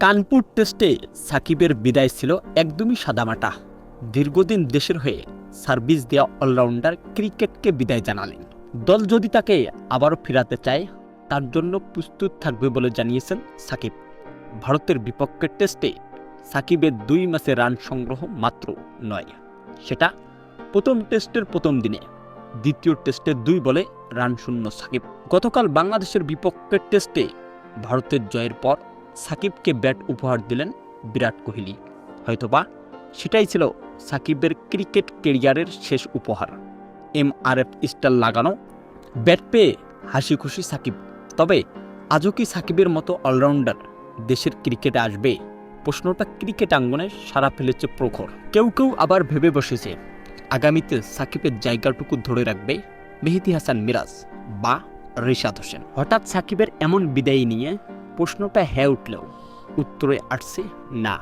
কানপুর টেস্টে সাকিবের বিদায় ছিল একদমই সাদামাটা। দীর্ঘদিন দেশের হয়ে সার্ভিস দেওয়া অলরাউন্ডার ক্রিকেটকে বিদায় জানালেন। দল যদি তাকে আবারও ফেরাতে চায়, তার জন্য প্রস্তুত থাকবে বলে জানিয়েছেন সাকিব। ভারতের বিপক্ষে টেস্টে সাকিবের দুই ম্যাচে রান সংগ্রহ মাত্র নয়। সেটা প্রথম টেস্টের প্রথম দিনে। দ্বিতীয় টেস্টে দুই বলে রান শূন্য সাকিব। গতকাল বাংলাদেশের বিপক্ষে টেস্টে ভারতের জয়ের পর সাকিবকে ব্যাট উপহার দিলেন বিরাট কোহলি। হয়তোবা সেটাই ছিল সাকিবের ক্রিকেট কেরিয়ারের শেষ উপহার। এম আর এফ স্টার লাগানো, ব্যাট পেয়ে হাসি খুশি সাকিব। তবে আজও কি সাকিবের মতো অলরাউন্ডার দেশের ক্রিকেটে আসবে? প্রশ্নটা ক্রিকেট আঙ্গনে সারা ফেলেছে প্রখর। কেউ কেউ আবার ভেবে বসেছে, আগামীতে সাকিবের জায়গাটুকু ধরে রাখবে মেহেদি হাসান মিরাজ বা রিশাদ হোসেন। হঠাৎ সাকিবের এমন বিদায় নিয়ে প্রশ্নটা হ্যাঁ উঠলেও উত্তরে আসছে না।